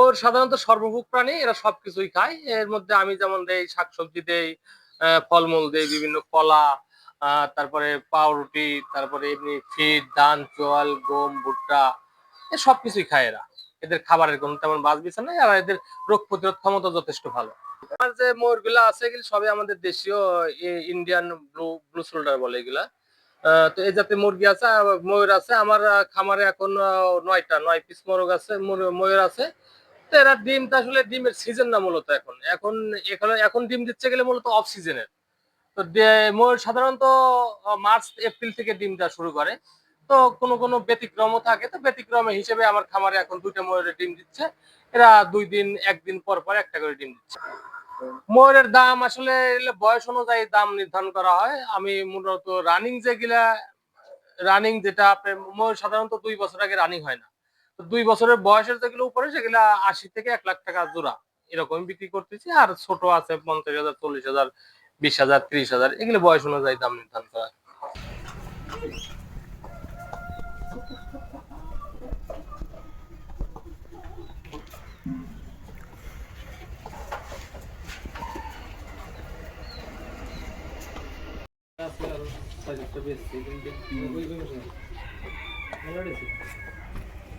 ওর সাধারণত সর্বভোগ প্রাণী, এরা সবকিছুই খায়। এর মধ্যে আমি যেমন দেই, শাকসবজি দেই ফলমূল দেই, বিভিন্ন কলা তারপরে পাউরুটি, তারপরে এমনি ফিড, ধান, চোয়াল, গম, ভুট্টা, এ সবকিছুই খায় এরা। এদের খাবারের কোনো তেমন বাজ বিচার নাই, আর এদের রোগ প্রতিরোধ ক্ষমতা যথেষ্ট ভালো। আমার যে ময়ূরগুলো আছে, এগুলো সবই আমাদের দেশীয় ইন্ডিয়ান ব্লু ব্লু শোল্ডার বলে এগুলা। তো এই জাতীয় মুরগি আছে ময়ূর আছে। আমার খামারে এখন নয়টা, নয় পিস মোরগ আছে ময়ূর আছে। তো এরা ডিমটা আসলে ডিমের সিজন না মূলত এখন। এখন এখানে এখন ডিম দিচ্ছে গেলে মূলত অফ সিজনের তো ময়ূর সাধারণত মার্চ, এপ্রিল থেকে ডিম দেওয়া শুরু করে। তো কোনো কোনো ব্যতিক্রমও থাকে। তো ব্যতিক্রমে হিসেবে আমার খামারে এখন দুইটা ময়ূরের ডিম দিচ্ছে। এরা দুই দিন, একদিন পর পর একটা করে ডিম দিচ্ছে। ময়ূরের দাম আসলে বয়স অনুযায়ী দাম নির্ধারণ করা হয়। আমি মূলত রানিং যেগুলা রানিং যেটা আপনার ময়ূর সাধারণত দুই বছর আগে রানিং হয় না। তো দুই বছরের বয়সের যেগুলো উপরে, সেগুলা আশি থেকে এক লাখ টাকা জোড়া। এরকম বিক্রি করতেছি। আর ছোট আছে পঞ্চাশ হাজার, চল্লিশ হাজার, বিশ হাজার, ত্রিশ হাজার, এগুলো বয়স অনুযায়ী দাম নির্ধারণ করা।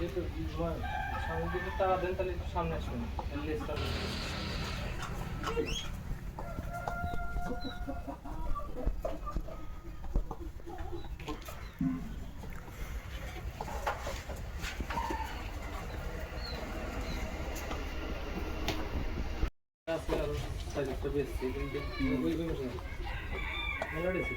সামনে যদি তাড়াতাড়ি তাহলে একটু সামনে আসুন। আরও সাইজটা বেশি কিন্তু ওই ওই মশলা ভালো আছে?